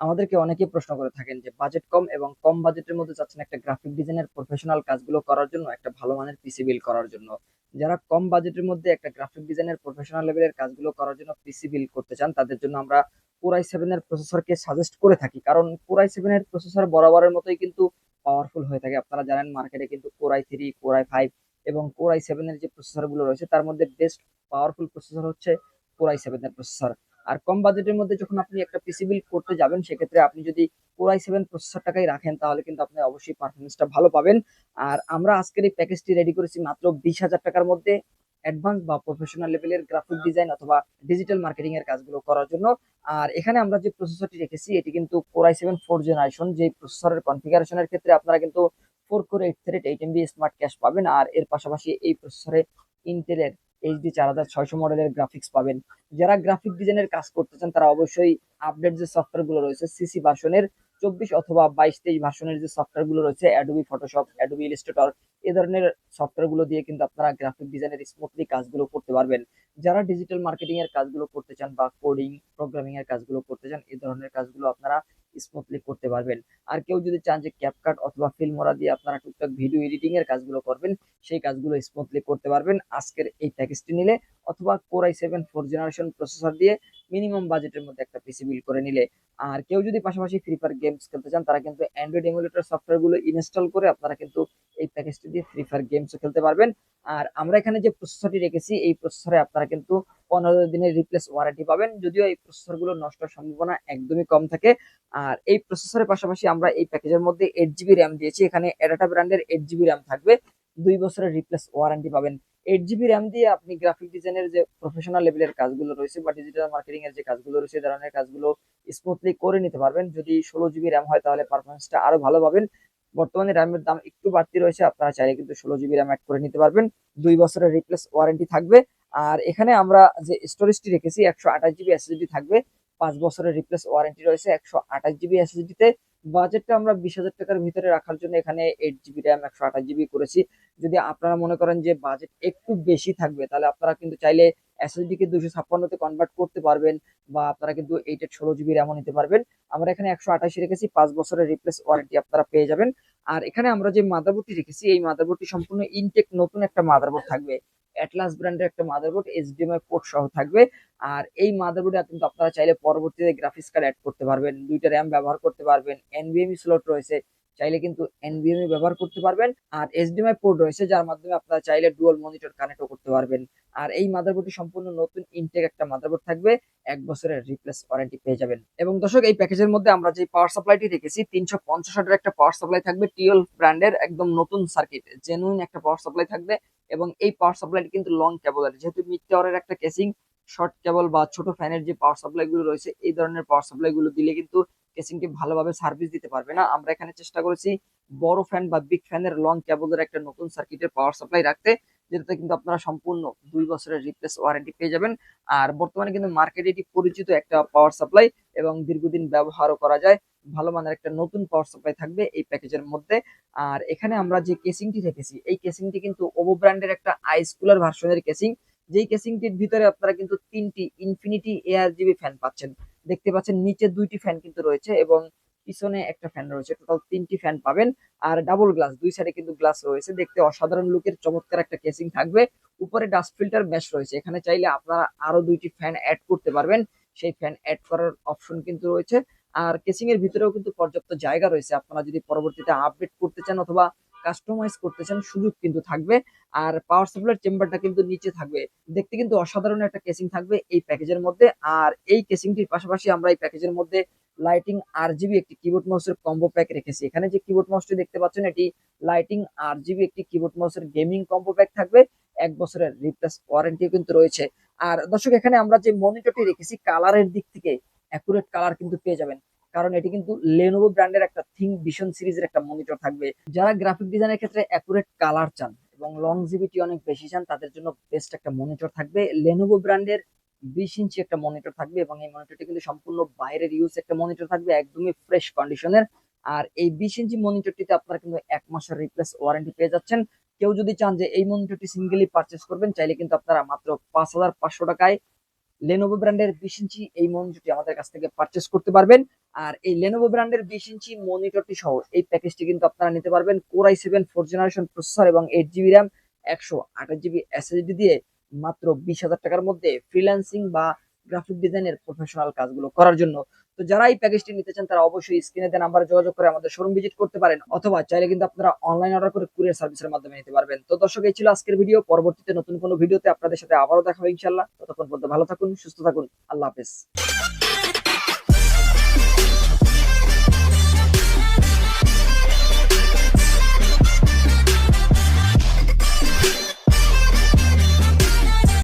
আমাদেরকে অনেকেই প্রশ্ন করে থাকেন যে বাজেট কম এবং কম বাজেটের মধ্যে চাচ্ছেন একটা গ্রাফিক ডিজাইনের প্রফেশনাল কাজগুলো করার জন্য, একটা ভালো মানের পিসি বিল করার জন্য। যারা কম বাজেটের মধ্যে একটা গ্রাফিক ডিজাইনের প্রফেশনাল লেভেলের কাজগুলো করার জন্য পিসি বিল করতে চান, তাদের জন্য আমরা কোরাই সেভেন এর প্রসেসরকে সাজেস্ট করে থাকি। কারণ কোরাই সেভেনের প্রসেসর বরাবরের মতোই কিন্তু পাওয়ারফুল হয়ে থাকে। আপনারা জানেন মার্কেটে কিন্তু core i three core i five এবং কোরাই সেভেন এর যে প্রসেসরগুলো রয়েছে, তার মধ্যে বেস্ট পাওয়ারফুল প্রসেসর হচ্ছে কোরাই সেভেন এর প্রসেসর আর কম বাজেটের মধ্যে যখন আপনি একটা পিসি বিল করতে যাবেন, সেক্ষেত্রে আপনি যদি কোরাই সেভেন প্রসেসরটাকেই রাখেন, তাহলে কিন্তু আপনি অবশ্যই পারফরমেন্সটা ভালো পাবেন। আর আমরা আজকের এই প্যাকেজটি রেডি করেছি মাত্র বিশ হাজার টাকার মধ্যে অ্যাডভান্স বা প্রফেশনাল লেভেলের গ্রাফিক ডিজাইন অথবা ডিজিটাল মার্কেটিং এর কাজগুলো করার জন্য। আর এখানে আমরা যে প্রসেসরটি রেখেছি, এটি কিন্তু কোরাই সেভেন ফোর জেনারেশন যে প্রসেসরের কনফিগারেশনের ক্ষেত্রে আপনারা কিন্তু four core eight thread eight MB smart cache পাবেন। আর এর পাশাপাশি এই প্রসেসরে ইন্টেলের এইচডি চার হাজার ছয়শো মডেলের গ্রাফিক্স পাবেন। যারা গ্রাফিক ডিজাইনের কাজ করতে চান, তারা অবশ্যই আপডেট যে সফটওয়্যারগুলো রয়েছে সিসি ভার্সনের চব্বিশ অথবা বাইশ তেইশ ভার্সনের যে সফটওয়্যারগুলো রয়েছে অ্যাডোবি ফটোশপ অ্যাডোবি ইলিস্ট্রেটর এ ধরনের সফটওয়্যারগুলো দিয়ে কিন্তু আপনারা গ্রাফিক ডিজাইনের স্মুথলি কাজগুলো করতে পারবেন। যারা ডিজিটাল মার্কেটিং এর কাজগুলো করতে চান বা কোডিং প্রোগ্রামিং এর কাজগুলো করতে চান, এ ধরনের কাজগুলো আপনারা স্মুথলি করতে পারবেন। আর কেউ যদি চান যে ক্যাপকাট অথবা ফিল্মোরা দিয়ে আপনারা টুকটাক ভিডিও এডিটিং এর কাজগুলো করবেন, সেই কাজগুলো স্মুথলি করতে পারবেন। আজকের এই প্যাকেজটি নিলে অথবা core i seven four generation processor দিয়ে মিনিমাম বাজেটের মধ্যে একটা পিসি বিল করে নিলে। আর কেউ যদি পাশাপাশি ফ্রি ফায়ার গেমস খেলতে চান, তারা কিন্তু অ্যান্ড্রয়েড এমুলেটর সফটওয়্যারগুলো ইনস্টল করে আপনারা কিন্তু এই প্যাকেজটি দিয়ে ফ্রি ফায়ার গেমসও খেলতে পারবেন। আর আমরা এখানে যে প্রসেসরটি রেখেছি, এই প্রসেসরে আপনারা কিন্তু পনেরো দিনের রিপ্লেস ওয়ারেন্টি পাবেন। যদিও এই প্রসেসরগুলো নষ্ট সম্ভাবনা একদমই কম থাকে। আর এই প্রসেসরের পাশাপাশি আমরা এই প্যাকেজের মধ্যে এইট জিবি র্যাম দিয়েছি। এখানে এডাটা ব্র্যান্ডের এইট জিবি র্যাম থাকবে। দুই বছরের রিপ্লেস ওয়ারেন্টি পাবেন। এইট জিবি র্যাম দিয়ে আপনি গ্রাফিক ডিজাইনের যে প্রফেশনাল লেভেলের কাজগুলো রয়েছে বা ডিজিটাল মার্কেটিং এর যে কাজগুলো রয়েছে ধরনের কাজগুলো স্মুথলি করে নিতে পারবেন। যদি ষোলো জিবি র্যাম হয় তাহলে পারফরমেন্সটা আরও ভালো পাবেন। বর্তমানে র্যামের দাম একটু বাড়তি রয়েছে, আপনারা চাইলে কিন্তু ষোলো জিবি র্যাম অ্যাড করে নিতে পারবেন। দুই বছরের রিপ্লেস ওয়ারেন্টি থাকবে। আর এখানে আমরা যে স্টোরেজটি রেখেছি, একশো আঠাশ জিবি এসএসডি থাকবে। পাঁচ বছরের রিপ্লেস ওয়ারেন্টি রয়েছে একশো আঠাশ জিবি এসএসডি তে। বাজেটটা আমরা বিশ হাজার টাকার ভিতরে রাখার জন্য এখানে এইট জিবি র্যাম একশো আঠাশ জিবি করেছি। যদি আপনারা মনে করেন যে বাজেট একটু বেশি থাকবে, তাহলে আপনারা কিন্তু চাইলে এসএসডি কে দুশো ছাপ্পান্নতে কনভার্ট করতে পারবেন বা আপনারা কিন্তু এইটের ষোলো জিবি র্যামও নিতে পারবেন। আমরা এখানে একশো আঠাশি রেখেছি, পাঁচ বছরের রিপ্লেস ওয়ারেন্টি আপনারা পেয়ে যাবেন। আর এখানে আমরা যে মাদারবোর্ডটি রেখেছি, এই মাদারবোর্ডটি সম্পূর্ণ ইনটেক নতুন একটা মাদারবোর্ড থাকবে। অ্যাটলাস ব্র্যান্ডের একটা মাদারবোর্ড এইচডিএমআই পোর্ট সহ থাকবে। আর এই মাদারবোর্ডে কিন্তু আপনারা চাইলে পরবর্তীতে গ্রাফিক্স কার্ড অ্যাড করতে পারবেন, দুইটা র্যাম ব্যবহার করতে পারবেন এনভিএমই স্লট রয়েছে চাইলে কিন্তু এনভিএমই ব্যবহার করতে পারবেন। আর এইচডিএমআই পোর্ট রয়েছে, যার মাধ্যমে আপনারা চাইলে ডুয়াল মনিটর কানেক্টও করতে পারবেন। আর এই মাদারবোর্ডটি সম্পূর্ণ নতুন ইনটেক একটা মাদারবোর্ড থাকবে, এক বছরের রিপ্লেস ওয়ারেন্টি পেয়ে যাবেন। এবং দর্শক, এই প্যাকেজের মধ্যে আমরা যে পাওয়ার সাপ্লাইটি রেখেছি, তিনশো পঞ্চাশ একটা পাওয়ার সাপ্লাই থাকবে টিএল ব্র্যান্ডের একদম নতুন সার্কিট জেনুইন একটা পাওয়ার সাপ্লাই থাকবে। এবং এই পাওয়ার সাপ্লাইটি কিন্তু লং কেবলের যেহেতু মিড টাওয়ারের একটা কেসিং শর্ট কেবল বা ছোট ফ্যানের যে পাওয়ার সাপ্লাই গুলো রয়েছে, এই ধরনের পাওয়ার সাপ্লাই গুলো দিলে কিন্তু কেসিংটি ভালোভাবে সার্ভিস দিতে পারবে না। আমরা এখানে চেষ্টা করেছি বড় ফ্যান বা বিগ ফ্যানের লং কেবলের একটা নতুন সার্কিটের পাওয়ার সাপ্লাই রাখতে, যেটাতে কিন্তু আপনারা সম্পূর্ণ দুই বছরের রিপ্লেস ওয়ারেন্টি পেয়ে যাবেন। আর বর্তমানে কিন্তু মার্কেটে এটি পরিচিত একটা পাওয়ার সাপ্লাই এবং দীর্ঘদিন ব্যবহারও করা যায়। ভালো মানের একটা নতুন পাওয়ার সাপ্লাই থাকবে এই প্যাকেজের মধ্যে। আর এখানে আমরা যে কেসিংটি রেখেছি এই কেসিংটি কিন্তু ওভো ব্র্যান্ডের একটা আইস কুলার ভার্সনের কেসিং যেই কেসিংটির ভিতরে আপনারা কিন্তু তিনটি ইনফিনিটি এয়ার জিবি ফ্যান পাচ্ছেন। দেখতে পাচ্ছেন নিচে দুইটি ফ্যান কিন্তু রয়েছে এবং পিছনে একটা ফ্যান রয়েছে। টোটাল তিনটি ফ্যান পাবেন আর ডাবল গ্লাস দুই সাইডে কিন্তু গ্লাস রয়েছে। দেখতে অসাধারণ লুকের চমৎকার একটা কেসিং থাকবে। উপরে ডাস্ট ফিল্টার ম্যাশ রয়েছে। এখানে চাইলে আপনারা আরও দুইটি ফ্যান অ্যাড করতে পারবেন। সেই ফ্যান অ্যাড করার অপশন কিন্তু রয়েছে। আর কেসিং এর ভিতরেও কিন্তু পর্যাপ্ত জায়গা রয়েছে। আপনারা যদি পরবর্তীতে আপডেট করতে চান অথবা কাস্টমাইজ করতে চান সুযোগ কিন্তু থাকবে। আর পাওয়ার সাপ্লাই চেম্বারটা কিন্তু নিচে থাকবে। দেখতে কিন্তু অসাধারণ একটা কেসিং থাকবে এই প্যাকেজের মধ্যে। আর এই কেসিংটির পাশাপাশি আমরা এই প্যাকেজের মধ্যে লাইটিং আর জিবি একটি কিবোর্ড মাউসের কম্বো প্যাক রেখেছি। এখানে যে কিবোর্ড মাউসটি দেখতে পাচ্ছেন, এটি লাইটিং আর জিবি একটি কিবোর্ড মাউসের গেমিং কম্বো প্যাক থাকবে। এক বছরের রিপ্লেস ওয়ারেন্টিও কিন্তু রয়েছে। আর দর্শক, এখানে আমরা যে মনিটরটি রেখেছি কালারের দিক থেকে অ্যাকুরেট কালার কিন্তু পেয়ে যাবেন। কারণ এটি কিন্তু লেনোভো ব্র্যান্ডের একটা থিঙ্ক ভিশন সিরিজের একটা মনিটর থাকবে। যারা গ্রাফিক ডিজাইনের ক্ষেত্রে অ্যাকুরেট কালার চান এবং লংজিভিটি অনেক বেশি চান, তাদের জন্য বেস্ট একটা মনিটর থাকবে। লেনোভো ব্র্যান্ডের বিশ ইঞ্চি একটা মনিটর থাকবে এবং এই মনিটরটি কিন্তু সম্পূর্ণ বাইরের ইউজ একটা মনিটর থাকবে, একদমই ফ্রেশ কন্ডিশনের আর এই বিশ ইঞ্চি মনিটরটিতে আপনারা কিন্তু এক মাসের রিপ্লেস ওয়ারেন্টি পেয়ে যাচ্ছেন। কেউ যদি চান যে এই মনিটরটি সিঙ্গেলি পারচেস করবেন, চাইলে কিন্তু আপনারা মাত্র পাঁচ হাজার পাঁচশো টাকায় লেনোভো ব্র্যান্ডের বিশ ইঞ্চি এই মনিটরটি আমাদের কাছ থেকে পারচেস করতে পারবেন। আর এই লেনোভো ব্র্যান্ডের বিশ ইঞ্চি মনিটরটি সহ এই প্যাকেজটি কিন্তু আপনারা নিতে পারবেন core i seven four generation processor এবং এইট জিবি র্যাম একশো আঠাশ জিবি এসএসডি দিয়ে মাত্র বিশ হাজার টাকার মধ্যে ফ্রিল্যান্সিং বা গ্রাফিক ডিজাইনের প্রফেশনাল কাজগুলো করার জন্য। তো যারা এই প্যাকেজটি নিতে চান, তারা অবশ্যই স্ক্রিনে দেওয়া নাম্বারে যোগাযোগ করে আমাদের শোরুম ভিজিট করতে পারেন, অথবা চাইলে কিন্তু আপনারা অনলাইন অর্ডার করে কুরিয়ার সার্ভিসের মাধ্যমে নিতে পারবেন। তো দর্শক, এই ছিল আজকের ভিডিও পরবর্তীতে নতুন কোনো ভিডিওতে আপনাদের সাথে আবারও দেখা হবে ইনশাল্লাহ ততক্ষণ পর্যন্ত ভালো থাকুন, সুস্থ থাকুন। আল্লাহ হাফেজ।